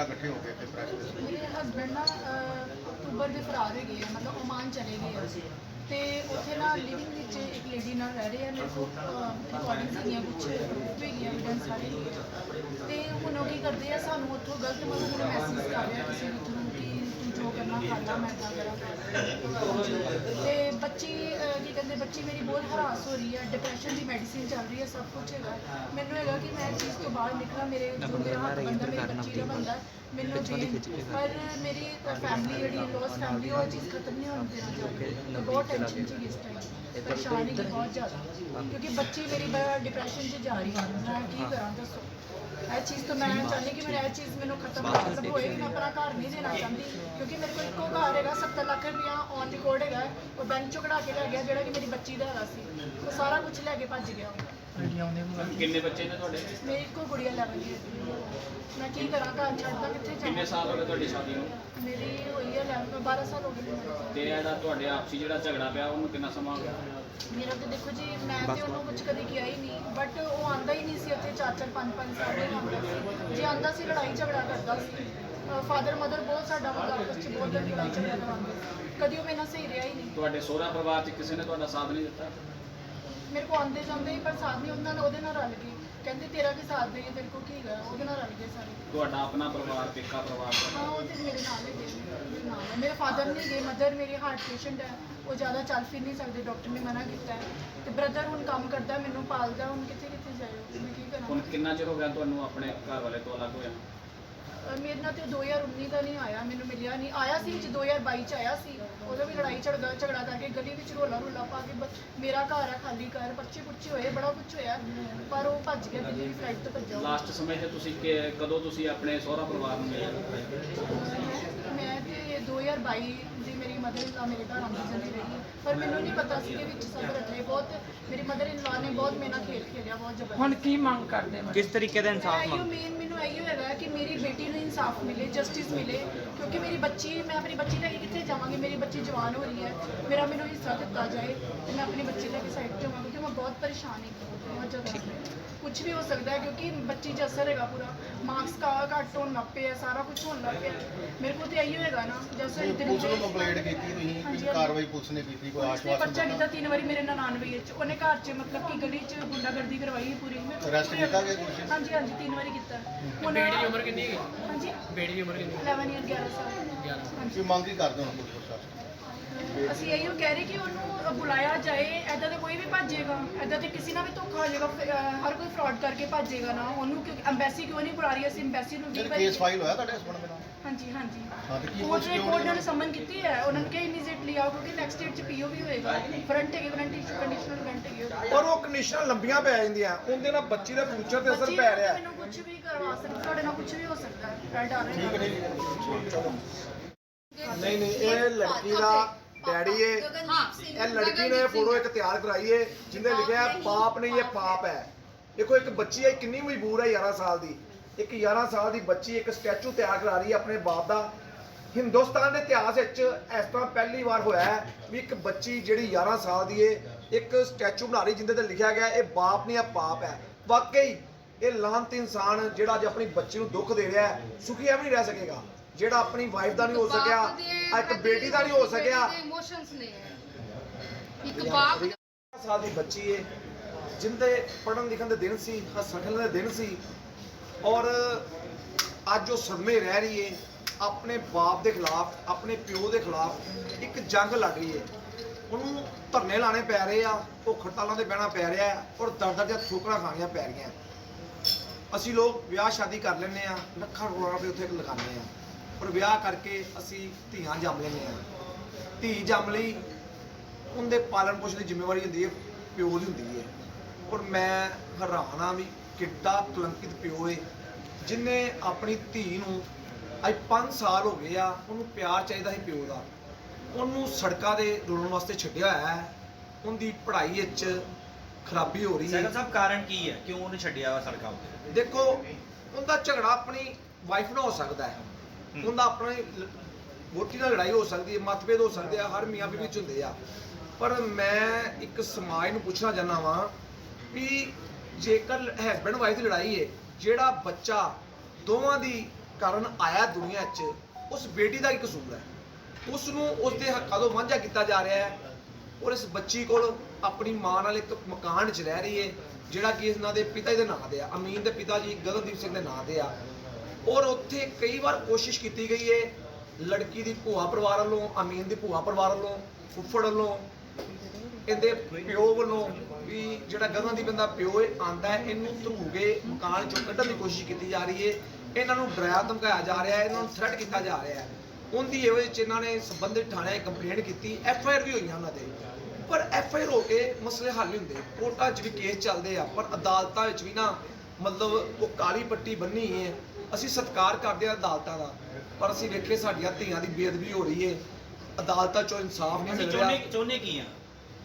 ਦੁਬਾਰਾ ਇਕੱਠੇ ਹੋ ਕੇ ਇੱਥੇ ਪ੍ਰੈਸ ਦੇ ਮੇਰੇ ਹਸਬੰਡ ਨਾ ਅਹ, ਅਕਤੂਬਰ ਦੇ ਫਰਾਰ ਹੈਗੇ ਆ ਮਤਲਬ ਓਮਾਨ ਚਲੇ ਗਏ ਆ। ਤੇ ਉੱਥੇ ਨਾ ਲਿਵਿੰਗ ਵਿੱਚ ਇੱਕ ਲੇਡੀ ਨਾਲ ਰਹਿ ਰਹੇ ਆ ਮੇਰੇ ਕੋਲ ਰਿਕਾਰਡਿੰਗਸ ਹੈਗੀਆਂ ਕੁਝ ਪ੍ਰੂਫ ਹੈਗੀਆਂ ਐਵੀਡੈਂਸ ਸਾਰੇ ਤੇ ਹੁਣ ਉਹ ਕੀ ਕਰਦੇ ਆ ਸਾਨੂੰ ਉੱਥੋਂ ਗਲਤ ਮਤਲਬ ਮੈਨੂੰ ਮੈਸੇਜ ਕਰ ਰਿਹਾ ਕਿਸੇ ਵੀ ਥਰੂ ਜੋ ਕਰਨਾ ਕਰ ਮੈਂ ਤਾਂ ਕਰਾਂ? ਤੇ ਬੱਚੀ ਕੀ ਕਹਿੰਦੇ, ਬੱਚੀ ਮੇਰੀ ਬਹੁਤ ਹਰਾਸ ਹੋ ਰਹੀ ਹੈ ਡਿਪਰੈਸ਼ਨ ਦੀ ਮੈਡੀਸਿਨ ਚੱਲ ਰਹੀ ਹੈ, ਸਭ ਕੁਝ ਹੈਗਾ। ਮੈਨੂੰ ਹੈਗਾ ਕਿ ਮੈਂ ਇਸ ਚੀਜ਼ ਤੋਂ ਬਾਹਰ ਨਿਕਲਾਂ, ਮੇਰੇ ਜੋ ਮੇਰਾ ਹੱਥ ਬੰਦਾ, ਮੇਰੀ ਬੱਚੀ ਦਾ ਬੰਦਾ ਮੈਨੂੰ ਦੇ ਪਰ ਮੇਰੀ ਫੈਮਿਲੀ ਜਿਹੜੀ ਲੋਸ ਫੈਮਿਲੀ ਉਹ ਚੀਜ਼ ਖਤਮ ਨਹੀਂ ਹੋਣ ਦੇਣਾ ਚਾਹੁੰਦੀ। ਮੈਂ ਬਹੁਤ ਟੈਨਸ਼ਨ ਚ ਇਸ ਟਾਈਮ ਤੇ ਪਰੇਸ਼ਾਨੀ ਵੀ ਬਹੁਤ ਜ਼ਿਆਦਾ। ਕਿਉਂਕਿ ਬੱਚੀ ਮੇਰੀ ਡਿਪਰੈਸ਼ਨ ਚ ਜਾ ਰਹੀ ਹੈ ਮੈਂ ਕੀ ਕਰਾਂ ਦੱਸੋ? ਇਹ ਚੀਜ਼ ਤੋਂ ਮੈਂ ਚਾਹੁੰਦੀ ਕਿ ਮੇਰਾ ਇਹ ਚੀਜ਼ ਮੈਨੂੰ ਖਤਮ ਮਤਲਬ ਹੋਏ ਕਿ ਮੈਂ ਆਪਣਾ ਘਰ ਨਹੀਂ ਦੇਣਾ ਚਾਹੁੰਦੀ। ਕਿਉਂਕਿ ਮੇਰੇ ਕੋਲ ਇੱਕੋ ਘਰ ਹੈਗਾ 70 ਲੱਖ ਰੁਪਇਆ ਔਨ ਰਿਕਾਰਡ ਹੈਗਾ। ਉਹ ਬੈਂਕ ਚੋਂ ਕਢਾ ਕੇ ਲੈ ਗਿਆ ਜਿਹੜਾ ਕਿ ਮੇਰੀ ਬੱਚੀ ਦਾ ਹੈਗਾ ਸੀ। ਉਹ ਸਾਰਾ ਕੁਝ ਲੈ ਕੇ ਭੱਜ ਗਿਆ। ਕਿੰਨੇ ਬੱਚੇ ਨੇ ਤੁਹਾਡੇ? ਮੇਰੀ ਇੱਕੋ ਗੁੜੀਆ ਲੈ ਗਈ ਮੈਂ ਕੀ ਕਰਾਂ ਘਰ ਛੱਡਦਾ ਕਿੱਥੇ ਕਿੰਨੇ ਜਾਵਾਂ ਸਾਲ ਹੋ ਗਏ ਤੁਹਾਡੀ ਸ਼ਾਦੀ ਨੂੰ? ਮੇਰੀ ਹੋਈ ਹੈ 11 12 ਸਾਲ ਹੋ ਗਏ ਨੇ ਮੇਰੇ। ਤੇ ਇਹਦਾ ਤੁਹਾਡੇ ਆਪਸੀ ਜਿਹੜਾ ਝਗੜਾ ਪਿਆ ਉਹਨੂੰ ਕਿੰਨਾ ਸਮਾਂ ਹੋ ਗਿਆ? ਮੇਰਾ ਤੇ ਦੇਖੋ ਜੀ ਮੈਂ ਤੇ ਉਹਨੂੰ ਕੁਝ ਕਦੇ ਕਿਹਾ ਹੀ ਨਹੀਂ ਬਟ ਉਹ ਆਂਦਾ ਹੀ ਨਹੀਂ ਸੀ ਉੱਥੇ ਚਾਰ ਚਾਰ ਪੰਜ ਪੰਜ ਸਾਲ ਹੀ ਆਉਂਦਾ ਸੀ। ਜੇ ਆਂਦਾ ਸੀ ਲੜਾਈ ਝਗੜਾ ਕਰਦਾ ਸੀ। ਫਾਦਰ ਮਦਰ ਬਹੁਤ ਸਾਡਾ ਮਤਲਬ ਆਪਸ ਚ ਬਹੁਤ ਲੜਾਈ ਝਗੜਾ ਕਰਾਉਂਦੇ ਸੀ। ਕਦੀ ਉਹ ਮੇਰੇ ਨਾਲ ਸਹੀ ਰਿਹਾ ਹੀ ਨਹੀਂ। ਤੁਹਾਡੇ ਸਹੁਰਾ ਪਰਿਵਾਰ 'ਚ ਕਿਸੇ ਨੇ ਤੁਹਾਡਾ ਸਾਥ ਨਹੀਂ ਦਿੱਤਾ? ਮੇਰੇ ਕੋ ਆਂਦੇ ਜਾਂਦੇ ਹੀ ਪਰ ਸਾਥ ਨਹੀਂ ਉਹਨਾਂ ਨਾਲ ਉਹਦੇ ਨਾਲ ਰਲ ਗਏ ਕਹਿੰਦੇ ਤੇਰਾ ਕੀ ਸਾਥ ਦੇਈਏ? ਤੇਰੇ ਕੋ ਕੀ ਗਾ ਉਹਦੇ ਨਾਲ ਰਲ ਗਏ ਸਾਰੇ। ਤੁਹਾਡਾ ਆਪਣਾ ਪਰਿਵਾਰ ਪੇਕਾ ਪਰਿਵਾਰ ਹਾਂ ਉਹ ਤੇ ਮੇਰੇ ਨਾਲ ਹੀ ਗਏ। ਮੇਰੇ ਨਾਲ ਹੈ। ਮੇਰੇ ਫਾਦਰ ਨਹੀਂ ਗਏ ਮਦਰ ਮੇਰੇ ਹਾਰਟ ਪੇਸ਼ੈਂਟ ਹੈ। ਉਹ ਜ਼ਿਆਦਾ ਚੱਲ ਫਿਰ ਨਹੀਂ ਸਕਦੇ ਡਾਕਟਰ ਨੇ ਮਨਾ ਕੀਤਾ ਹੈ। ਤੇ ਬ੍ਰਦਰ ਹੁਣ ਕੰਮ ਕਰਦਾ ਮੈਨੂੰ ਪਾਲਦਾ ਹੁਣ ਕਿੱਥੇ ਕਿੱਥੇ ਜਾਇਓ ਮੈਂ ਕੀ ਕਰਾਂ? ਹੁਣ ਕਿੰਨਾ ਚਿਰ ਹੋ ਗਿਆ ਤੁਹਾਨੂੰ ਆਪਣੇ ਘਰ ਵਾਲੇ ਤੋਂ ਅਲੱਗ ਹੋਇਆ? ਅਹ ਮੇਰੇ ਨਾਲ ਤੇ 2019 ਦਾ ਨਹੀਂ ਆਇਆ, ਮੈਨੂੰ ਮਿਲਿਆ ਨਹੀਂ। ਆਇਆ ਸੀ ਵਿੱਚ 2022 ਚ ਆਇਆ ਸੀ। ਉਦੋਂ ਵੀ ਲੜਾਈ ਝਗੜਾ ਝਗੜਾ ਕਰਕੇ ਗਲੀ ਵਿੱਚ ਰੋਲਾ ਰੋਲਾ ਪਾ ਕੇ ਬਸ ਮੇਰਾ ਘਰ ਆ, ਖਾਲੀ ਘਰ, ਪਰਚੇ ਪੁੱਛੇ ਹੋਏ, ਬੜਾ ਕੁਛ ਹੋਇਆ। ਪਰ ਉਹ ਭੱਜ ਗਿਆ, ਦਿੱਲੀ ਦੀ ਫਲਾਈਟ ਤੋਂ ਭੱਜਾ ਉਹ। ਲਾਸਟ ਸਮੇਂ 'ਚ ਤੁਸੀਂ ਕਿ- ਕਦੋਂ ਤੁਸੀਂ ਆਪਣੇ ਸਹੁਰਾ ਪਰਿਵਾਰ ਨੂੰ ਮਿਲੇ? 2022 ਦੀ ਮੇਰੀ ਮਦਰ ਇਨ ਲਾ ਮੇਰੇ ਘਰ ਆਉਂਦੀ ਜਾਂਦੀ ਰਹੀ। ਪਰ ਮੈਨੂੰ ਨਹੀਂ ਪਤਾ ਸੀ ਕਿ ਵਿੱਚ ਸਭ ਰੱਖੇ ਬਹੁਤ। ਮੇਰੀ ਮਦਰ ਇਨ ਲਾ ਨੇ ਬਹੁਤ ਮੇਰਾ ਖੇਲ ਖੇਲਿਆ ਬਹੁਤ ਜ਼ਬਰਦਸਤ। ਹੁਣ ਕੀ ਮੰਗ ਕਰਦੇ ਮੈਂ ਕਿਸ ਤਰੀਕੇ ਦਾ ਇਨਸਾਫ ਇਨਸਾਫ ਮੰਗ ਮੇਨ ਮੈਨੂੰ ਇਹੀ ਹੈਗਾ ਕਿ ਮੇਰੀ ਬੇਟੀ ਨੂੰ ਇਨਸਾਫ ਮਿਲੇ ਜਸਟਿਸ ਮਿਲੇ। ਕਿਉਂਕਿ ਮੇਰੀ ਬੱਚੀ ਮੈਂ ਆਪਣੀ ਬੱਚੀ ਲੈ ਕੇ ਕਿੱਥੇ ਜਾਵਾਂਗੀ? ਮੇਰੀ ਬੱਚੀ ਜਵਾਨ ਹੋ ਰਹੀ ਹੈ। ਮੇਰਾ ਮੈਨੂੰ ਹਿੱਸਾ ਦਿੱਤਾ ਜਾਏ ਤੇ ਮੈਂ ਆਪਣੀ ਬੱਚੀ ਲੈ ਕੇ ਸਾਈਡ ਤੇ ਹੋਵਾਂਗੀ। ਕਿਉਂਕਿ ਮੈਂ ਬਹੁਤ ਪਰੇਸ਼ਾਨ ਹਾਂ ਬਹੁਤ ਜ਼ਿਆਦਾ ਕੁਝ ਵੀ ਹੋ ਸਕਦਾ ਹੈ ਕਿਉਂਕਿ ਬੱਚੀ 'ਚ ਅਸਰ ਹੈਗਾ ਪੂਰਾ। ਮਾਰਕਸ ਕਾ ਘੱਟ ਹੋਣ ਲੱਗ ਪਏ ਆ ਸਾਰਾ ਕੁਝ ਹੋਣ ਲੱਗ ਪਿਆ। ਮੇਰੇ ਕੋਲ ਤੇ ਇਹੀ ਹੋਏਗਾ ਨਾ ਜੈਸੇ ਪੁਲਿਸ ਨੂੰ ਕੰਪਲੇਂਟ ਕੀਤੀ ਤੁਸੀਂ ਹਾਂਜੀ, ਕੋਈ ਹਾਂਜੀ। ਕਾਰਵਾਈ ਪੁਲਿਸ ਨੇ ਕੀਤੀ ਕੋਈ ਆਸ਼ਵਾਸਨ ਪਰਚਾ ਕੀਤਾ ਦਿੱਤਾ ਤਿੰਨ ਵਾਰੀ ਮੇਰੇ 99 ਵਿੱਚ। ਉਹਨੇ ਘਰ 'ਚ ਮਤਲਬ ਕਿ ਗਲੀ 'ਚ ਗੁੰਡਾਗਰਦੀ ਕਰਵਾਈ ਪੂਰੀ। ਮੈਂ Arrest ਕੀਤਾ ਗਿਆ ਕੁਛ? ਹਾਂਜੀ ਹਾਂਜੀ ਤਿੰਨ ਵਾਰੀ ਕੀਤਾ। ਹੁਣ ਬੇਟੀ ਦੀ ਉਮਰ ਕਿੰਨੀ ਹੈ ਹਾਂਜੀ। ਬੇਟੀ ਦੀ ਉਮਰ ਕਿੰਨੀ? 11 ਇਅਰ 11 ਸਾਲ। ਹਾਂਜੀ। ਕੀ ਮੰਗ ਕੀ ਕਰਦੇ ਹੋ ਪੁਲਿਸ ਪ੍ਰਸ਼ਾਸਨ ਅਸੀਂ ਇਹੋ ਕਹਿ ਰਹੇ ਕਿ ਉਹਨੂੰ ਬੁਲਾਇਆ ਜਾਏ। ਐਦਾਂ ਤੇ ਕੋਈ ਵੀ ਭੱਜੇਗਾ। ਐਦਾਂ ਤੇ ਕਿਸੇ ਨਾਲ ਵੀ ਧੋਖਾ ਹੋ ਜਾਏਗਾ ਫਿਰ, ਅਹ, ਹਰ ਕੋਈ ਫਰਾਡ ਕਰਕੇ ਭੱਜੇਗਾ ਨਾ। ਉਹਨੂੰ ਕਿਉਂ ਐਮਬੈਸੀ ਕਿਉਂ ਨਹੀਂ ਬੁਲਾ ਰਹੀ ਅਸੀਂ? ਐਮਬੈਸੀ ਨੂੰ ਵਾਰੀ ਕੇਸ ਫਾਈਲ ਹੋਇਆ ਤੁਹਾਡੇ ਹਸਬੰਡ ਦੇ ਨਾਲ? ਹਾਂਜੀ ਹਾਂਜੀ। ਹਾਂ ਤੇ ਕੀ ਕੋਰਟ ਨੇ ਕੋਰਟ ਨੇ ਸਮਨ ਕੀਤੀ ਹੈ। ਉਹਨਾਂ ਨੂੰ ਕਿਹਾ ਇਮੀਡੀਏਟਲੀ ਆਓ ਕਿਉਂਕਿ ਨੈਕਸਟ ਡੇਟ ਚ ਪੀਓ ਵੀ ਹੋਏਗਾ। ਫਰੰਟ ਹੈਗੇ ਫਰੰਟ ਕੰਡੀਸ਼ਨਲ ਫਰੰਟ ਹੈਗੇ ਪਰ ਉਹ ਕੰਡੀਸ਼ਨਾਂ ਲੰਬੀਆਂ ਪੈ ਜਾਂਦੀਆਂ। ਉਹਦੇ ਨਾਲ ਬੱਚੀ ਦੇ ਫਿਊਚਰ ਤੇ ਅਸਰ ਬੱਚੀ ਪੈ ਰਿਹਾ। ਮੈਨੂੰ ਕੁਝ ਵੀ ਕਰਵਾ ਸਕਦਾ ਤੁਹਾਡੇ ਨਾਲ ਕੁਝ ਵੀ ਹੋ ਸਕਦਾ। ਹੈ ਡਰ ਹੈ ਠੀਕ ਨਹੀਂ ਨਹੀਂ ਨਹੀਂ ਇਹ ਲੜਕੀ ਦਾ ਡੈਡੀ ਏ ਇਹ ਲੜਕੀ ਨੇ ਫੋਟੋ ਇੱਕ ਤਿਆਰ ਕਰਾਈ ਏ ਜਿੰਦੇ ਲਿਖਿਆ ਹੈ, ਪਾਪ ਨਹੀਂ ਇਹ ਪਾਪ ਹੈ। ਦੇਖੋ ਇੱਕ ਬੱਚੀ ਹੈ ਕਿੰਨੀ ਮਜਬੂਰ ਹੈ 11 ਸਾਲ ਦੀ। ਇੱਕ 11 ਸਾਲ ਦੀ ਬੱਚੀ ਇੱਕ ਸਟੈਚੂ ਤਿਆਰ ਕਰਾ ਰਹੀ ਹੈ ਆਪਣੇ ਬਾਪ ਦਾ। ਹਿੰਦੁਸਤਾਨ ਦੇ ਇਤਿਹਾਸ ਵਿੱਚ ਇਸ ਤਰ੍ਹਾਂ ਪਹਿਲੀ ਵਾਰ ਹੋਇਆ ਹੈ ਵੀ ਇੱਕ ਬੱਚੀ ਜਿਹੜੀ 11 ਸਾਲ ਦੀ ਏ ਇੱਕ ਸਟੈਚੂ ਬਣਾ ਰਹੀ ਜਿੰਦੇ ਤੇ ਲਿਖਿਆ ਗਿਆ ਇਹ ਬਾਪ ਨਹੀਂ ਇਹ ਪਾਪ ਹੈ। ਵਾਕਈ ਇਹ ਲਾਂਤ ਇਨਸਾਨ ਜਿਹੜਾ ਅੱਜ ਆਪਣੀ ਬੱਚੀ ਨੂੰ ਦੁੱਖ ਦੇ ਰਿਹਾ ਹੈ ਸੁਖੀ ਐਵੇਂ ਨਹੀਂ ਰਹਿ ਸਕੇਗਾ। ਜਿਹੜਾ ਆਪਣੀ ਵਾਈਫ ਦਾ ਨਹੀਂ ਹੋ ਸਕਿਆ ਇੱਕ ਬੇਟੀ ਦਾ ਨਹੀਂ ਹੋ ਸਕਿਆ। ਇਮੋਸ਼ਨਸ ਨੇ। ਇੱਕ ਬਾਪ 11 ਸਾਲ ਦੀ ਬੱਚੀ ਏ ਜਿੰਦੇ ਪੜਨ ਲਿਖਣ ਦੇ ਦਿਨ ਸੀ ਹੱਸਣ ਖੇਡਣ ਦੇ ਦਿਨ ਸੀ ਔਰ ਅੱਜ ਉਹ ਸਦਮੇ ਰਹਿ ਰਹੀ ਏ ਆਪਣੇ ਬਾਪ ਦੇ ਖਿਲਾਫ ਆਪਣੇ ਪਿਓ ਦੇ ਖਿਲਾਫ ਇੱਕ ਜੰਗ ਲੜ ਰਹੀ ਏ। ਉਹਨੂੰ ਧਰਨੇ ਲਾਣੇ ਪੈ ਰਹੇ ਆ ਉਹ ਖੜਤਾਲਾਂ ਤੇ ਬਹਿਣਾ ਪੈ ਰਿਹਾ ਔਰ ਦਰ ਦਰ ਦੀਆਂ ਠੋਕਰਾਂ ਖਾਣੀਆਂ ਪੈ ਰਹੀਆਂ। ਅਸੀਂ ਲੋਕ ਵਿਆਹ ਸ਼ਾਦੀ ਕਰ ਲੈਂਦੇ ਆ ਲੱਖਾਂ ਕਰੋੜਾਂ ਰੁਪਏ ਉੱਥੇ ਲਗਾਉਂਦੇ ਆ ਪਰ ਵਿਆਹ ਕਰਕੇ ਅਸੀਂ ਧੀਆਂ ਜੰਮ ਲੈਂਦੇ ਆ। ਧੀ ਜੰਮ ਲਈ ਉਹਦੇ ਪਾਲਣ ਪੋਸ਼ਣ ਦੀ ਜ਼ਿੰਮੇਵਾਰੀ ਹੁੰਦੀ ਹੈ ਪਿਓ ਦੀ ਹੁੰਦੀ ਹੈ। ਔਰ ਮੈਂ ਹੈਰਾਨ ਆ ਵੀ ਕਿੱਡਾ ਕਲੰਕਿਤ ਪਿਓ ਏ ਜਿਨੇ ਆਪਣੀ ਧੀ ਨੂੰ ਅੱਜ 5 ਸਾਲ ਹੋ ਗਏ ਆ ਉਹਨੂੰ ਪਿਆਰ ਚਾਹੀਦਾ ਸੀ ਪਿਓ ਦਾ। ਉਹਨੂੰ ਸੜਕਾਂ ਦੇ ਰੋਣ ਵਾਸਤੇ ਛੱਡਿਆ ਹੋਇਆ ਹੈ। ਉਹਦੀ ਪੜ੍ਹਾਈ ਵਿੱਚ ਖਰਾਬੀ ਹੋ ਰਹੀ ਹੈ। ਸੈਕਟਰ ਸਾਹਿਬ ਕਾਰਨ ਕੀ ਹੈ? ਕਿਉਂ ਉਹਨੇ ਛੱਡਿਆ ਵਾ ਸੜਕਾਂ ਉੱਤੇ? ਦੇਖੋ ਉਹਦਾ ਝਗੜਾ ਆਪਣੀ ਵਾਈਫ ਨਾਲ ਹੋ ਸਕਦਾ ਹੂੰ। ਉਹਦਾ ਆਪਣੇ ਵੋਟੀ ਨਾਲ ਲੜਾਈ ਹੋ ਸਕਦੀ ਹੈ, ਮਤਭੇਦ ਹੋ ਸਕਦੇ ਆ, ਹਰ ਮੀਆਂ ਬੀਵੀ ਚ ਹੁੰਦੇ ਆ। ਪਰ ਮੈਂ ਇੱਕ ਸਮਾਜ ਨੂੰ ਪੁੱਛਣਾ ਚਾਹੁੰਦਾ ਵਾਂ ਵੀ ਜੇਕਰ ਹਸਬੰਡ ਵਾਈਫ ਦੀ ਲੜਾਈ ਹੈ, ਜਿਹੜਾ ਬੱਚਾ ਦੋਵਾਂ ਦੀ ਕਾਰਨ ਆਇਆ ਦੁਨੀਆ 'ਚ, ਉਸ ਬੇਟੀ ਦਾ ਕੀ ਕਸੂਰ ਹੈ? ਉਸ ਨੂੰ ਉਸ ਦੇ ਹੱਕਾਂ ਤੋਂ ਵਾਂਝਾ ਕੀਤਾ ਜਾ ਰਿਹਾ ਹੈ ਔਰ ਇਸ ਬੱਚੀ ਕੋਲ ਆਪਣੀ ਮਾਂ ਨਾਲ ਇੱਕ ਮਕਾਨ 'ਚ ਰਹਿ ਰਹੀ ਹੈ, ਜਿਹੜਾ ਕਿ ਇਹਨਾਂ ਦੇ ਪਿਤਾ ਜੀ ਦੇ ਨਾਂ ਤੇ ਆ, ਅਮੀਨ ਦੇ ਪਿਤਾ ਜੀ, ਗਗਨਦੀਪ ਸਿੰਘ ਦੇ ਨਾਂ ਦੇ ਆ। ਔਰ ਉੱਥੇ ਕਈ ਵਾਰ ਕੋਸ਼ਿਸ਼ ਕੀਤੀ ਗਈ ਹੈ ਲੜਕੀ ਦੀ ਭੂਆ ਪਰਿਵਾਰ ਵੱਲੋਂ, ਅਮੀਨ ਦੀ ਭੂਆ ਪਰਿਵਾਰ ਵੱਲੋਂ, ਫੁੱਫੜ ਵੱਲੋਂ, ਇਹਦੇ ਪਿਓ ਵੱਲੋਂ ਵੀ ਜਿਹੜਾ ਗਗਨਦੀਪ ਬੰਦਾ ਪਿਓ ਹੈ ਆਂਦਾ ਹੈ, ਇਹਨੂੰ ਧਰੂਗੇ, ਮਕਾਨ ਚੋਂ ਕੱਢਣ ਦੀ ਕੋਸ਼ਿਸ਼ ਕੀਤੀ ਜਾ ਰਹੀ ਹੈ ਇਹਨਾਂ ਨੂੰ ਡਰਾਇਆ, ਧਮਕਾਇਆ ਜਾ ਰਿਹਾ ਹੈ, ਇਹਨਾਂ ਨੂੰ ਥ੍ਰੈਟ ਕੀਤਾ ਜਾ ਰਿਹਾ ਹੈ। ਉਹਦੀ ਇਹੋ ਵਿੱਚ ਇਹਨਾਂ ਨੇ ਸੰਬੰਧਿਤ ਥਾਣੇ ਕੰਪਲੇਂਟ ਕੀਤੀ ਐਫ ਆਈ ਆਰ ਵੀ ਹੋਈਆਂ ਉਹਨਾਂ ਤੇ ਪਰ ਐਫ ਆਈ ਆਰ ਹੋ ਕੇ ਮਸਲੇ ਹੱਲ ਨਹੀਂ ਹੁੰਦੇ। ਕੋਰਟਾਂ 'ਚ ਵੀ ਕੇਸ ਚੱਲਦੇ ਆ, ਪਰ ਅਦਾਲਤਾਂ ਵਿੱਚ ਵੀ ਨਾ ਮਤਲਬ ਉਹ ਕਾਲੀ ਪੱਟੀ ਬੰਨੀ ਹੈ ਅਸੀਂ ਸਤਿਕਾਰ ਕਰਦੇ ਆ ਅਦਾਲਤਾਂ ਦਾ ਪਰ ਅਸੀਂ ਵੇਖੇ ਸਾਡੀਆਂ ਧੀਆਂ ਦੀ ਬੇਅਦਬੀ ਹੋ ਰਹੀ ਹੈ। ਅਦਾਲਤਾਂ 'ਚੋਂ ਇਨਸਾਫ ਨਹੀਂ ਮਿਲ ਰਿਹਾ। ਚਾਹੁੰਦੇ ਕੀ ਆ?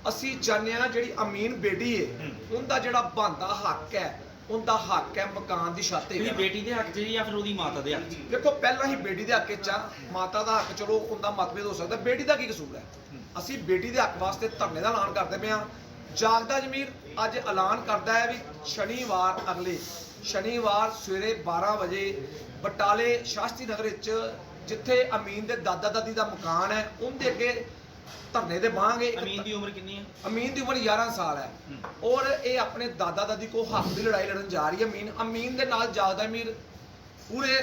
ਅਸੀਂ ਚਾਹੁੰਦੇ ਹਾਂ ਜਿਹੜੀ ਅਮੀਨ ਬੇਟੀ ਹੈ ਹੂੰ। ਉਹਦਾ ਜਿਹੜਾ ਬੰਦਾ ਹੱਕ ਹੈ ਉਹਦਾ ਹੱਕ ਹੈ ਮਕਾਨ ਦੀ ਛੱਤ ਤੇ ਬੇਟੀ ਦੇ ਹੱਕ 'ਚ ਜਾਂ ਫਿਰ ਉਹਦੀ ਮਾਤਾ ਦੇ ਹੱਕ 'ਚ? ਦੇਖੋ ਪਹਿਲਾਂ ਹੀ ਬੇਟੀ ਦੇ ਹੱਕ 'ਚ ਆ ਮਾਤਾ ਦਾ ਹੱਕ ਚਲੋ ਉਹਦਾ ਮਤਭੇਦ ਹੋ ਸਕਦਾ ਬੇਟੀ ਦਾ ਕੀ ਕਸੂਰ ਹੈ। ਅਸੀਂ ਬੇਟੀ ਦੇ ਹੱਕ ਵਾਸਤੇ ਧਰਨੇ ਦਾ ਐਲਾਨ ਕਰਦੇ ਪਏ ਹਾਂ। ਜਾਗਦਾ ਜਮੀਰ ਅੱਜ ਐਲਾਨ ਕਰਦਾ ਹੈ ਵੀ ਸ਼ਨੀਵਾਰ ਅਗਲੇ ਸ਼ਨੀਵਾਰ ਸਵੇਰੇ 12 ਵਜੇ ਬਟਾਲੇ ਸ਼ਾਸਤਰੀ ਨਗਰ ਵਿੱਚ ਜਿੱਥੇ ਅਮੀਨ ਦੇ ਦਾਦਾ ਦਾਦੀ ਦਾ ਮਕਾਨ ਹੈ ਉਹਦੇ ਅੱਗੇ ਧਰਨੇ ਦੇ ਬਾਹਾਂਗੇ ਅਮੀਨ ਦੀ ਉਮਰ ਕਿੰਨੀ ਹੈ? ਅਮੀਨ ਦੀ ਉਮਰ 11 ਸਾਲ ਹੈ। ਹੂੰ। ਔਰ ਇਹ ਆਪਣੇ ਦਾਦਾ ਦਾਦੀ ਕੋ ਹੱਕ ਦੀ ਲੜਾਈ ਲੜਨ ਜਾ ਰਹੀ ਹੈ ਅਮੀਨ। ਅਮੀਨ ਦੇ ਨਾਲ ਜਾਗਦਾ ਅਮੀਰ ਪੂਰੇ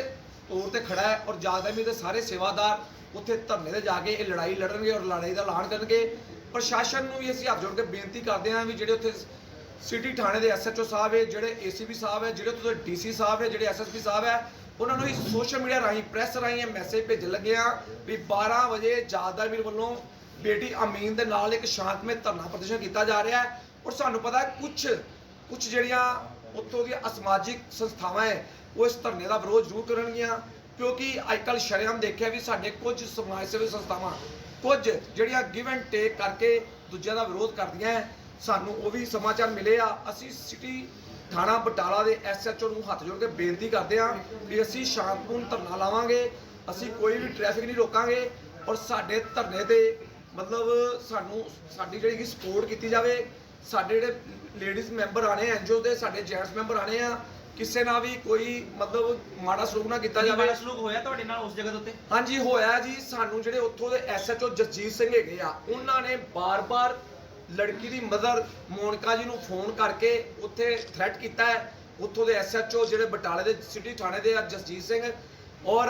ਤੌਰ ਤੇ ਖੜਾ ਹੈ ਔਰ ਜਾਗਦਾ ਅਮੀਰ ਦੇ ਸਾਰੇ ਸੇਵਾਦਾਰ ਉੱਥੇ ਧਰਨੇ ਤੇ ਜਾ ਕੇ ਇਹ ਲੜਾਈ ਲੜਨਗੇ ਔਰ ਲੜਾਈ ਦਾ ਐਲਾਨ ਕਰਨਗੇ। ਪ੍ਰਸ਼ਾਸਨ ਨੂੰ ਵੀ ਅਸੀਂ ਹੱਥ ਜੋੜ ਕੇ ਬੇਨਤੀ ਕਰਦੇ ਹਾਂ ਵੀ ਜਿਹੜੇ ਉੱਥੇ ਸਿਟੀ ਥਾਣੇ ਦੇ ਐਸਐਚਓ ਸਾਹਿਬ ਹੈ, ਜਿਹੜੇ ਏਸੀਪੀ ਸਾਹਿਬ ਹੈ, ਜਿਹੜੇ ਤੁਹਾਡੇ ਦੇ ਡੀਸੀ ਸਾਹਿਬ ਹੈ, ਜਿਹੜੇ ਐਸਐਸਪੀ ਸਾਹਿਬ ਹੈ, ਉਹਨਾਂ ਨੂੰ ਵੀ ਸੋਸ਼ਲ ਮੀਡੀਆ ਰਾਹੀਂ, ਪ੍ਰੈਸ ਰਾਹੀਂ ਇਹ ਮੈਸੇਜ ਭੇਜਣ ਲੱਗਿਆ ਵੀ 12 ਵਜੇ ਜਾਗਦਾ ਅਮੀਰ ਵੱਲੋਂ ਬੇਟੀ ਅਮੀਨ ਦੇ ਨਾਲ ਇੱਕ ਸ਼ਾਂਤਮਈ ਧਰਨਾ ਪ੍ਰਦਰਸ਼ਨ ਕੀਤਾ ਜਾ ਰਿਹਾ ਹੈ ਔਰ ਸਾਨੂੰ ਪਤਾ ਹੈ ਕੁਝ ਕੁਝ ਜਿਹੜੀਆਂ ਉੱਥੋਂ ਦੀਆਂ ਅਸਮਾਜਿਕ ਸੰਸਥਾਵਾਂ ਹੈ, ਉਹ ਇਸ ਧਰਨੇ ਦਾ ਵਿਰੋਧ ਜ਼ਰੂਰ ਕਰਨਗੀਆਂ, ਕਿਉਂਕਿ ਅੱਜਕੱਲ ਸ਼ਰੇਆਮ ਦੇਖਿਆ ਵੀ ਸਾਡੇ ਕੁਝ ਸਮਾਜ ਸੇਵੀ ਸੰਸਥਾਵਾਂ ਕੁਝ ਜਿਹੜੀਆਂ ਗਿਵ ਐਂਡ ਟੇਕ ਕਰਕੇ ਦੂਜਿਆਂ ਦਾ ਵਿਰੋਧ ਕਰਦੀਆਂ ਹੈ ਸਾਨੂੰ ਉਹ ਵੀ ਸਮਾਚਾਰ ਮਿਲੇ ਆ। ਅਸੀਂ ਸਿਟੀ ਥਾਣਾ ਬਟਾਲਾ ਦੇ ਐਸਐਚਓ ਨੂੰ ਹੱਥ ਜੋੜ ਕੇ ਬੇਨਤੀ ਕਰਦੇ ਹਾਂ ਵੀ ਅਸੀਂ ਸ਼ਾਂਤਪੂਰਨ ਧਰਨਾ ਲਾਵਾਂਗੇ। ਅਸੀਂ ਕੋਈ ਵੀ ਟ੍ਰੈਫਿਕ ਨਹੀਂ ਰੋਕਾਂਗੇ। ਔਰ ਸਾਡੇ ਧਰਨੇ ਤੇ ਮਤਲਬ ਸਾਨੂੰ ਸਾਡੀ ਜਿਹੜੀ ਕਿ ਸਪੋਰਟ ਕੀਤੀ ਜਾਵੇ। ਸਾਡੇ ਜਿਹੜੇ ਲੇਡੀਜ਼ ਮੈਂਬਰ ਆਣੇ ਐਨਜੀਓ ਦੇ ਸਾਡੇ ਜੈਂਟਸ ਮੈਂਬਰ ਆਣੇ ਆ ਕਿਸੇ ਨਾਲ ਵੀ ਕੋਈ ਮਤਲਬ ਮਾੜਾ ਸਲੂਕ ਨਾ ਕੀਤਾ ਜਾਵੇ। ਬੜਾ ਸਲੂਕ ਹੋਇਆ ਤੁਹਾਡੇ ਨਾਲ ਉਸ ਜਗ੍ਹਾ ਦੇ ਉੱਤੇ? ਹਾਂਜੀ ਹੋਇਆ ਜੀ। ਸਾਨੂੰ ਜਿਹੜੇ ਉੱਥੋਂ ਦੇ ਐਸਐਚਓ ਜਸਜੀਤ ਸਿੰਘ ਹੈਗੇ ਆ ਉਹਨਾਂ ਨੇ ਬਾਰ-ਬਾਰ ਲੜਕੀ ਦੀ ਮਦਰ ਮੋਨਕਾ ਜੀ ਨੂੰ ਫੋਨ ਕਰਕੇ ਉੱਥੇ ਥ੍ਰੈਟ ਕੀਤਾ ਹੈ। ਉੱਥੋਂ ਦੇ ਐਸਐਚਓ ਜਿਹੜੇ ਬਟਾਲੇ ਦੇ ਸਿਟੀ ਥਾਣੇ ਦੇ ਆ, ਜਸਜੀਤ ਸਿੰਘ। ਔਰ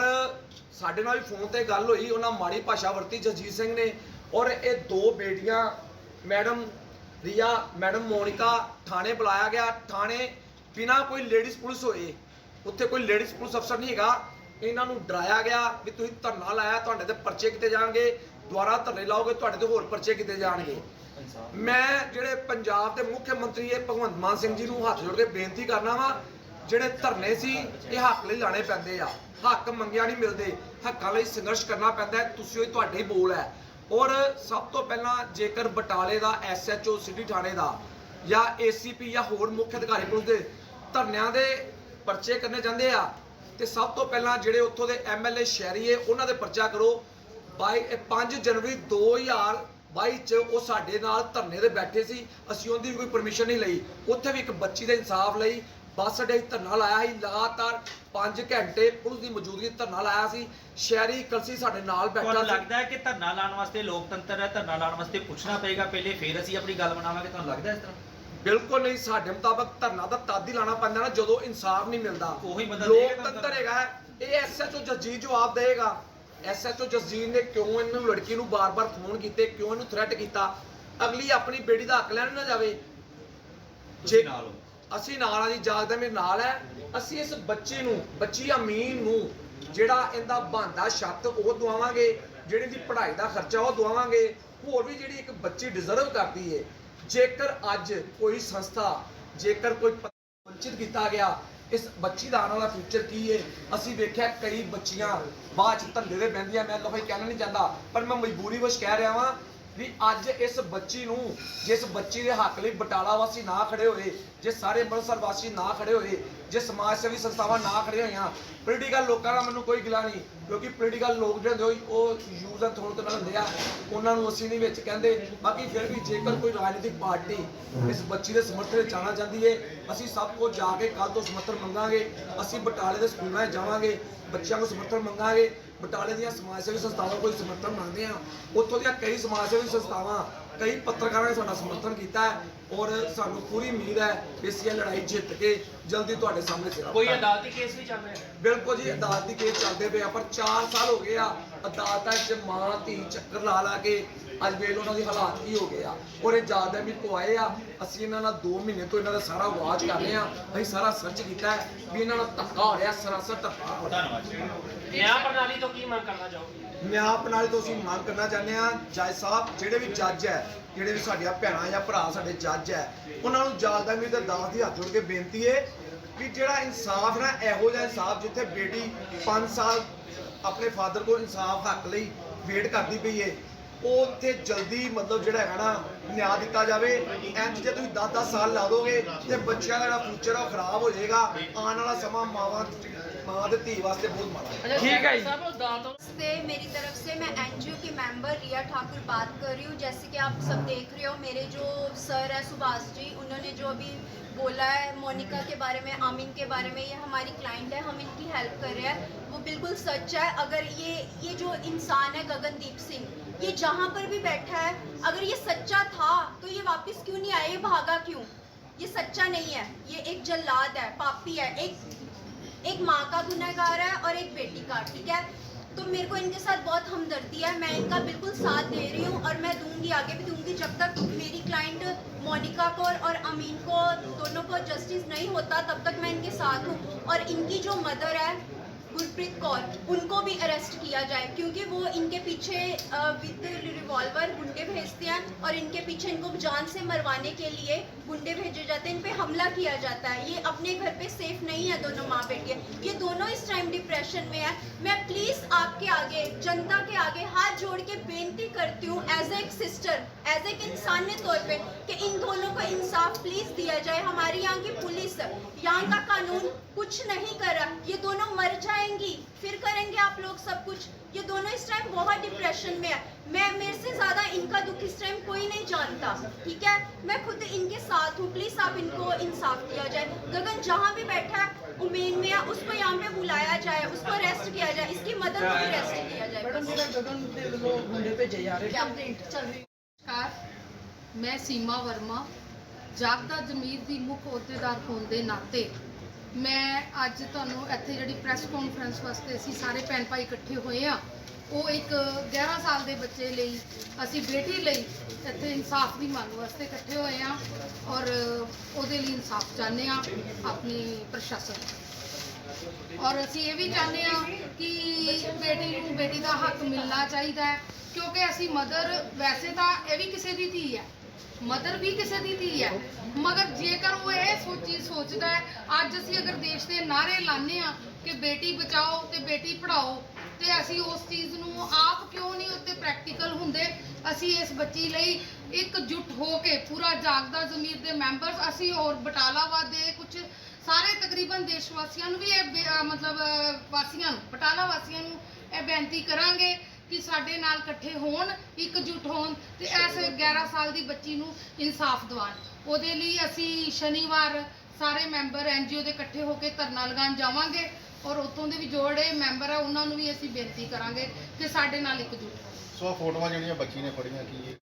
ਸਾਡੇ ਨਾਲ ਵੀ ਫੋਨ ਤੇ ਗੱਲ ਹੋਈ, ਉਹਨਾਂ ਮਾੜੀ ਭਾਸ਼ਾ ਵਰਤੀ ਜਸਜੀਤ ਸਿੰਘ ਨੇ। ਔਰ ਇਹ ਦੋ ਬੇਟੀਆਂ, ਮੈਡਮ ਰੀਆ, ਮੈਡਮ ਮੋਨਿਕਾ, ਥਾਣੇ ਬੁਲਾਇਆ ਗਿਆ। ਥਾਣੇ ਬਿਨਾ ਕੋਈ ਲੇਡੀਜ਼ ਪੁਲਿਸ ਹੋਏ, ਉੱਥੇ ਕੋਈ ਲੇਡੀਜ਼ ਪੁਲਿਸ ਅਫਸਰ ਨਹੀਂ ਹੈਗਾ। ਇਹਨਾਂ ਨੂੰ ਡਰਾਇਆ ਗਿਆ ਵੀ ਤੁਸੀਂ ਧਰਨਾ ਲਾਇਆ, ਤੁਹਾਡੇ ਤੇ ਪਰਚੇ ਕਿਤੇ ਜਾਣਗੇ। ਦੁਬਾਰਾ ਧਰਨੇ ਲਾਓਗੇ, ਤੁਹਾਡੇ ਤੇ ਹੋਰ ਪਰਚੇ ਕਿਤੇ ਜਾਣਗੇ। ਮੈਂ ਜਿਹੜੇ ਪੰਜਾਬ ਦੇ ਮੁੱਖ ਮੰਤਰੀ ਇਹ ਭਗਵੰਤ ਮਾਨ ਸਿੰਘ ਜੀ ਨੂੰ ਹੱਥ ਜੋੜ ਕੇ ਬੇਨਤੀ ਕਰਨਾ ਵਾ, ਜਿਹੜੇ ਧਰਨੇ ਸੀ, ਇਹ ਹੱਕ ਲਈ ਲਾਣੇ ਪੈਂਦੇ ਆ। ਹੱਕ ਮੰਗਿਆ ਨਹੀਂ ਮਿਲਦੇ, ਹੱਕਾਂ ਲਈ ਸੰਘਰਸ਼ ਕਰਨਾ ਪੈਂਦਾ ਤੁਸੀਂ ਉਹ ਤੁਹਾਡੇ ਹੀ ਬੋਲ ਹੈ। ਔਰ ਸਭ ਤੋਂ ਪਹਿਲਾਂ ਜੇਕਰ ਬਟਾਲੇ ਦਾ ਐਸਐਚਓ ਸਿਟੀ ਥਾਣੇ ਦਾ ਜਾਂ ਏਸੀਪੀ ਜਾਂ ਹੋਰ ਮੁੱਖ ਅਧਿਕਾਰੀ ਪੁਲਿਸ ਦੇ ਧਰਨਿਆਂ ਦੇ ਪਰਚੇ ਕਰਨੇ ਚਾਹੁੰਦੇ ਆ, ਤੇ ਸਭ ਤੋਂ ਪਹਿਲਾਂ ਜਿਹੜੇ ਉੱਥੋਂ ਦੇ ਐਮਐਲਏ ਸ਼ਹਿਰੀਏ ਉਹਨਾਂ ਦੇ ਪਰਚਾ ਕਰੋ। ਬਾਈ, ਇਹ 5 ਜਨਵਰੀ 2022 ਚ ਉਹ ਸਾਡੇ ਨਾਲ ਧਰਨੇ ਤੇ ਬੈਠੇ ਸੀ ਅਸੀਂ ਉਹਦੀ ਵੀ ਕੋਈ ਪਰਮਿਸ਼ਨ ਨਹੀਂ ਲਈ। ਉੱਥੇ ਵੀ ਇੱਕ ਬੱਚੀ ਦੇ ਇਨਸਾਫ ਲਈ ਬੱਸ ਅੱਡੇ ਧਰਨਾ ਲਾਇਆ ਸੀ ਲਗਾਤਾਰ 5 ਘੰਟੇ ਪੁਲਿਸ ਦੀ ਮੌਜੂਦਗੀ ਧਰਨਾ ਲਾਇਆ ਸੀ। ਸ਼ਹਿਰੀ ਕਲਸੀ ਸਾਡੇ ਨਾਲ ਬੈਠਾ ਤੁਹਾਨੂੰ ਲੱਗਦਾ ਹੈ ਕਿ ਧਰਨਾ ਲਾਉਣ ਵਾਸਤੇ ਲੋਕਤੰਤਰ ਹੈ? ਧਰਨਾ ਲਾਉਣ ਵਾਸਤੇ ਪੁੱਛਣਾ ਪਏਗਾ ਪਹਿਲੇ ਫਿਰ ਅਸੀਂ ਆਪਣੀ ਗੱਲ ਬਣਾਵਾਂਗੇ। ਤੁਹਾਨੂੰ ਲੱਗਦਾ ਇਸ ਤਰ੍ਹਾਂ? ਬਿਲਕੁਲ ਨਹੀਂ ਸਾਡੇ ਮੁਤਾਬਕ ਧਰਨਾ ਤਾਂ ਤਦ ਹੀ ਲਾਣਾ ਪੈਂਦਾ ਨਾ ਜਦੋਂ ਇਨਸਾਫ ਨਹੀਂ ਮਿਲਦਾ। ਉਹੀ ਬੰਦਾ ਦੇਗਾ ਲੋਕਤੰਤਰ। ਹੈਗਾ ਇਹ ਐਸਐਚਓ ਜਸਜੀਤ ਜਵਾਬ ਦੇਗਾ ਐਸਐਚਓ ਜਸਜੀਤ ਨੇ ਕਿਉਂ ਇਹਨੂੰ ਲੜਕੀ ਨੂੰ ਬਾਰ-ਬਾਰ ਫੋਨ ਕੀਤੇ ਕਿਉਂ ਇਹਨੂੰ ਥ੍ਰੈਟ ਕੀਤਾ? ਅਗਲੀ ਆਪਣੀ ਬੇਟੀ ਦਾ ਹੱਕ ਲੈਣ ਨਾ ਜਾਵੇ। ਤੁਸੀਂ ਨਾਲ ਹੋ। ਅਸੀਂ ਨਾਲ ਆ ਜੀ ਜਾਗਦਾ ਮੇਰੇ ਨਾਲ ਹੈ। ਅਸੀਂ ਇਸ ਬੱਚੇ ਨੂੰ ਬੱਚੀ ਅਮੀਨ ਨੂੰ ਜਿਹੜਾ ਇਹਦਾ ਬੰਦਾ ਛੱਤ ਉਹ ਦਵਾਵਾਂਗੇ। ਜਿਹੜੀ ਦੀ ਪੜ੍ਹਾਈ ਦਾ ਖਰਚਾ ਉਹ ਦਵਾਵਾਂਗੇ। ਹੋਰ ਵੀ ਜਿਹੜੀ ਇੱਕ ਬੱਚੀ ਡਿਜ਼ਰਵ ਕਰਦੀ ਏ। ਜੇਕਰ ਅੱਜ ਕੋਈ ਸੰਸਥਾ ਜੇਕਰ ਕੋਈ ਵੰਚਿਤ ਕੀਤਾ ਗਿਆ ਇਸ ਬੱਚੀ ਦਾ ਆਉਣ ਵਾਲਾ ਫਿਊਚਰ ਕੀ ਹੈ ਅਸੀਂ ਵੇਖਿਆ ਕਈ ਬੱਚੀਆਂ ਬਾਅਦ ਚ ਧੰਦੇ ਦੇ ਬਹਿੰਦੀਆਂ, ਮੈਂ ਲੋਕਾਂ ਕਹਿਣਾ ਨਹੀਂ ਚਾਹੁੰਦਾ, ਪਰ ਮੈਂ ਮਜਬੂਰੀ ਵਸ਼ ਕਹਿ ਰਿਹਾ ਵਾਂ ਵੀ ਅੱਜ ਇਸ ਬੱਚੀ ਨੂੰ, ਜਿਸ ਬੱਚੀ ਦੇ ਹੱਕ ਲਈ ਬਟਾਲਾ ਵਾਸੀ ਨਾ ਖੜੇ ਹੋਏ ਜੇ ਸਾਰੇ ਅੰਮ੍ਰਿਤਸਰ ਵਾਸੀ ਨਾ ਖੜੇ ਹੋਏ ਜੇ ਸਮਾਜ ਸੇਵੀ ਸੰਸਥਾਵਾਂ ਨਾ ਖੜੇ ਹੋਈਆਂ ਪੋਲੀਟੀਕਲ ਲੋਕਾਂ ਨਾਲ ਮੈਨੂੰ ਕੋਈ ਗਿਲਾ ਨਹੀਂ, ਕਿਉਂਕਿ ਪੋਲੀਟੀਕਲ ਲੋਕ ਜਿਹੜੇ ਹੁੰਦੇ ਉਹ ਉਹ ਯੂਜ਼ ਐਂਡ ਥਰੋ ਨਾਲ ਹੁੰਦੇ ਆ, ਉਹਨਾਂ ਨੂੰ ਅਸੀਂ ਨਹੀਂ ਵਿੱਚ ਕਹਿੰਦੇ, ਬਾਕੀ ਫਿਰ ਵੀ ਜੇਕਰ ਕੋਈ ਰਾਜਨੀਤਿਕ ਪਾਰਟੀ ਇਸ ਬੱਚੀ ਦੇ ਸਮਰਥਨ ਵਿੱਚ ਜਾਣਾ ਚਾਹੁੰਦੀ ਹੈ ਅਸੀਂ ਸਭ ਕੁਝ ਜਾ ਕੇ ਕੱਲ ਤੋਂ ਸਮਰਥਨ ਮੰਗਾਂਗੇ, ਅਸੀਂ ਬਟਾਲੇ ਦੇ ਸਕੂਲਾਂ 'ਚ ਜਾਵਾਂਗੇ, ਬੱਚਿਆਂ ਨੂੰ ਸਮਰਥਨ ਮੰਗਾਂਗੇ ਬਟਾਲੇ ਦੀਆਂ ਸਮਾਜ ਸੇਵੀ ਸੰਸਥਾਵਾਂ ਕੋਈ ਸਮਰਥਨ ਮੰਗਦੇ ਆ ਉੱਥੋਂ ਦੀਆਂ ਕਈ ਸਮਾਜ ਸੇਵੀ ਸੰਸਥਾਵਾਂ ਕਈ ਪੱਤਰਕਾਰਾਂ ਨੇ ਸਾਡਾ ਸਮਰਥਨ ਕੀਤਾ ਹੈ ਔਰ ਸਾਨੂੰ ਪੂਰੀ ਉਮੀਦ ਹੈ ਕਿ ਅਸੀਂ ਇਹ ਲੜਾਈ ਜਿੱਤ ਕੇ ਜਲਦੀ ਤੁਹਾਡੇ ਸਾਹਮਣੇ ਸਿਰ ਕੋਈ ਅਦਾਲਤੀ ਕੇਸ ਵੀ ਚੱਲ ਰਿਹਾ ਹੈ? ਬਿਲਕੁਲ ਜੀ ਅਦਾਲਤੀ ਕੇਸ ਚੱਲਦੇ ਪਏ ਆ ਪਰ 4 ਸਾਲ ਹੋ ਗਏ ਆ ਅਦਾਲਤਾਂ 'ਚ ਮਾਂ ਧੀ ਚੱਕਰ ਲਾ ਲਾ ਕੇ ਅੱਜ ਵੇਖ ਲਓ ਉਹਨਾਂ ਦੀ ਹਾਲਾਤ ਕੀ ਹੋ ਗਏ ਆ। ਔਰ ਇਹ ਜਾਦਾ ਵੀ ਤੋਂ ਆਏ ਆ ਅਸੀਂ ਇਹਨਾਂ ਨਾਲ 2 ਮਹੀਨੇ ਤੋਂ ਇਹਨਾਂ ਦਾ ਸਾਰਾ ਵਾਚ ਕਰ ਰਹੇ ਆ ਅਸੀਂ ਸਾਰਾ ਸਰਚ ਕੀਤਾ ਹੈ ਵੀ ਇਹਨਾਂ ਨਾਲ ਧੱਕਾ ਹੋ ਰਿਹਾ ਸਰਾਸਰ ਧੱਕਾ ਹੋ ਰਿਹਾ। ਨਿਆਂ ਪ੍ਰਣਾਲੀ ਤੋਂ ਕੀ ਮੰਗ ਕਰਨਾ ਚਾਹੋਗੇ? ਨਿਆਂ ਪ੍ਰਣਾਲੀ ਤੋਂ ਅਸੀਂ ਮੰਗ ਕਰਨਾ ਚਾਹੁੰਦੇ ਆ ਜੱਜ ਸਾਹਿਬ ਜਿਹੜੇ ਵੀ ਜੱਜ ਹੈ ਜਿਹੜੇ ਵੀ ਸਾਡੀਆਂ ਭੈਣਾਂ ਜਾਂ ਭਰਾ ਸਾਡੇ ਜੱਜ ਹੈ ਉਹਨਾਂ ਨੂੰ ਜਾਗਦਾ ਵੀ ਤੇ ਦਾਸ ਦੀ ਹੱਥ ਜੋੜ ਕੇ ਬੇਨਤੀ ਹੈ ਕਿ ਜਿਹੜਾ ਇਨਸਾਫ ਨਾ ਇਹੋ ਜਿਹਾ ਇਨਸਾਫ ਜਿੱਥੇ ਬੇਟੀ 5 ਸਾਲ ਆਪਣੇ ਫਾਦਰ ਕੋਲ ਇਨਸਾਫ ਹੱਕ ਲਈ ਵੇਟ ਕਰਦੀ ਪਈ ਏ ਉਹ ਉੱਥੇ ਜਲਦੀ ਮਤਲਬ ਜਿਹੜਾ ਹੈਗਾ ਨਾ ਨਿਆਂ ਦਿੱਤਾ ਜਾਵੇ ਇੰਜ ਜੇ ਤੁਸੀਂ 10-10 ਸਾਲ ਲਾ ਦੋਗੇ ਤੇ ਬੱਚਿਆਂ ਦਾ ਜਿਹੜਾ ਫਿਊਚਰ ਆ ਉਹ ਖਰਾਬ ਹੋ ਜਾਏਗਾ ਆਉਣ ਵਾਲਾ ਸਮਾਂ ਮਾਵਾਂ ਮਾਂ ਤੇ ਧੀ ਵਾਸਤੇ ਬਹੁਤ ਮਾੜਾ ਹੈ ਠੀਕ ਹੈ ਸਾਹਿਬ ਅਦਾਲਤ नमस्ते मेरी तरफ से मैं एनजीओ की मेंबर रिया ठाकुर बात कर रही हूँ जैसे कि आप सब देख रहे हो मेरे जो सर है सुभाष जी उन्होंने जो अभी बोला है मोनिका के बारे में आमिन के बारे में ये हमारी क्लाइंट है हम इनकी हेल्प कर रहे हैं वो बिल्कुल सच है अगर ये ये जो इंसान है गगनदीप सिंह ये जहाँ पर भी बैठा है, अगर ये सच्चा था तो ये वापस क्यों नहीं आया ये भागा क्यों? ये सच्चा नहीं है। ये एक जल्लाद है, पापी है, एक एक माँ का गुनहगार है और एक बेटी का, ठीक है? तो मेरे को इनके साथ बहुत हमदर्दी है। मैं इनका बिल्कुल साथ दे रही हूँ और मैं दूँगी, आगे भी दूँगी, जब तक मेरी क्लाइंट मोनिका को और अमीन को, दोनों को जस्टिस नहीं होता, तब तक मैं इनके साथ हूँ। और इनकी जो मदर है गुरप्रीत कौर, उनको भी अरेस्ट किया जाए, क्योंकि वो इनके पीछे विद रिवॉल्वर गुंडे भेजते हैं और इनके पीछे इनको जान से मरवाने के लिए गुंडे भेजे जाते हैं, इन पे हमला किया जाता है। ये अपने घर पे सेफ़ नहीं है दोनों माँ बेटे ये दोनों इस टाइम डिप्रेशन में है। मैं प्लीज़ आपके आगे, जनता के आगे हाथ जोड़ के बेनती करती हूँ एज एक सिस्टर एज एक इंसान तौर पर कि इन दोनों को इंसाफ प्लीज़ दिया जाए। हमारे यहाँ की पुलिस, यहाँ का कानून कुछ नहीं कर रहा। ये दोनों मर जाएंगी फिर करेंगे आप लोग सब कुछ ये दोनों इस टाइम बहुत डिप्रेशन में है मैं मेरे से ज्यादा इनका दुख इस टाइम कोई नहीं जानता ठीक है मैं खुद इनके साथ हूँ प्लीज आप इनको इंसाफ दिया जाए गगन जहाँ भी बैठा है उमेन में है उसको यहाँ पे बुलाया जाए उसको अरेस्ट किया जाए इसकी मदद को अरेस्ट किया जाए ਮੈਡਮ ਜਿਹੜਾ ਗਗਨ ਦੇ ਵੱਲੋਂ ਮੁੰਡੇ ਭੇਜੇ ਜਾ ਰਹੇ ਕੰਪਲੇਂਟ ਚੱਲ ਰਹੀ ਨਮਸਕਾਰ ਮੈਂ ਸੀਮਾ ਵਰਮਾ ਜਾਗਦਾ ਜ਼ਮੀਰ ਦੀ ਮੁੱਖ ਅਹੁਦੇਦਾਰ ਹੋਣ ਦੇ ਨਾਤੇ ਮੈਂ ਅੱਜ ਤੁਹਾਨੂੰ ਇੱਥੇ ਜਿਹੜੀ ਪ੍ਰੈਸ ਕਾਨਫਰੰਸ ਵਾਸਤੇ ਅਸੀਂ ਸਾਰੇ ਭੈਣ ਭਾਈ ਇਕੱਠੇ ਹੋਏ ਆ, ਉਹ ਇੱਕ 11 ਸਾਲ ਦੇ ਬੱਚੇ ਲਈ, ਅਸੀਂ ਬੇਟੀ ਲਈ ਇੱਥੇ ਇਨਸਾਫ ਦੀ ਮੰਗ ਵਾਸਤੇ ਇਕੱਠੇ ਹੋਏ ਆ ਔਰ ਉਹਦੇ ਲਈ ਇਨਸਾਫ ਚਾਹੁੰਦੇ ਆ ਆਪਣੀ ਪ੍ਰਸ਼ਾਸਨ। ਔਰ ਅਸੀਂ ਇਹ ਵੀ ਚਾਹੁੰਦੇ ਆ ਕਿ ਬੇਟੀ ਨੂੰ ਬੇਟੀ ਦਾ ਹੱਕ ਮਿਲਣਾ ਚਾਹੀਦਾ ਹੈ, ਕਿਉਂਕਿ ਅਸੀਂ ਮਦਰ ਵੈਸੇ ਤਾਂ ਇਹ ਵੀ ਕਿਸੇ ਦੀ ਧੀ ਹੈ। ਮਦਰ ਵੀ ਕਿਸੇ ਦੀ ਧੀ ਹੈ। ਮਗਰ ਜੇਕਰ ਉਹ ਇਹ ਸੋਚੀ ਸੋਚਦਾ ਹੈ, ਅੱਜ ਅਸੀਂ ਅਗਰ ਦੇਸ਼ ਦੇ ਨਾਰੇ ਲਾਣੇ ਆ ਕਿ ਬੇਟੀ ਬਚਾਓ ਤੇ ਬੇਟੀ ਪੜਾਓ ਤੇ ਅਸੀਂ ਉਸ ਚੀਜ਼ ਨੂੰ ਆਪ ਕਿਉਂ ਨਹੀਂ ਉੱਤੇ ਪ੍ਰੈਕਟੀਕਲ ਹੁੰਦੇ? ਅਸੀਂ ਇਸ ਬੱਚੀ ਲਈ ਇੱਕ ਇਕਜੁੱਟ ਹੋ ਕੇ ਪੂਰਾ ਜਾਗਦਾ ਜ਼ਮੀਰ ਦੇ ਮੈਂਬਰਸ ਅਸੀਂ ਔਰ ਬਟਾਲਾਵਾਦ ਦੇ ਕੁਝ ਸਾਰੇ ਤਕਰੀਬਨ ਦੇਸ਼ ਵਾਸੀਆਂ ਨੂੰ ਵੀ ਇਹ ਬੇ- ਮਤਲਬ ਵਾਸੀਆਂ ਨੂੰ ਬਟਾਲਾ ਵਾਸੀਆਂ ਨੂੰ ਇਹ ਬੇਨਤੀ ਕਰਾਂਗੇ ਕਿ ਸਾਡੇ ਨਾਲ ਇਕੱਠੇ ਹੋਣ ਇਕਜੁੱਟ ਹੋਣ ਤੇ ਇਸ 11 ਸਾਲ ਦੀ ਬੱਚੀ ਨੂੰ ਇਨਸਾਫ ਦਿਵਾਉਣ। ਉਹਦੇ ਲਈ ਅਸੀਂ ਸ਼ਨੀਵਾਰ ਸਾਰੇ ਮੈਂਬਰ ਐਨਜੀਓ ਦੇ ਇਕੱਠੇ ਹੋ ਕੇ ਧਰਨਾ ਲਗਾਉਣ ਜਾਵਾਂਗੇ ਔਰ ਉੱਥੋਂ ਦੇ ਵੀ ਜੋੜੇ ਮੈਂਬਰ ਆ ਉਹਨਾਂ ਨੂੰ ਵੀ ਅਸੀਂ ਬੇਨਤੀ ਕਰਾਂਗੇ ਕਿ ਸਾਡੇ ਨਾਲ ਇਕਜੁੱਟ ਹੋਣ। ਸੋ ਆਹ ਫੋਟੋਆਂ ਜਿਹੜੀਆਂ ਬੱਚੀ ਨੇ ਫੜੀਆਂ ਕੀ ਇਹ?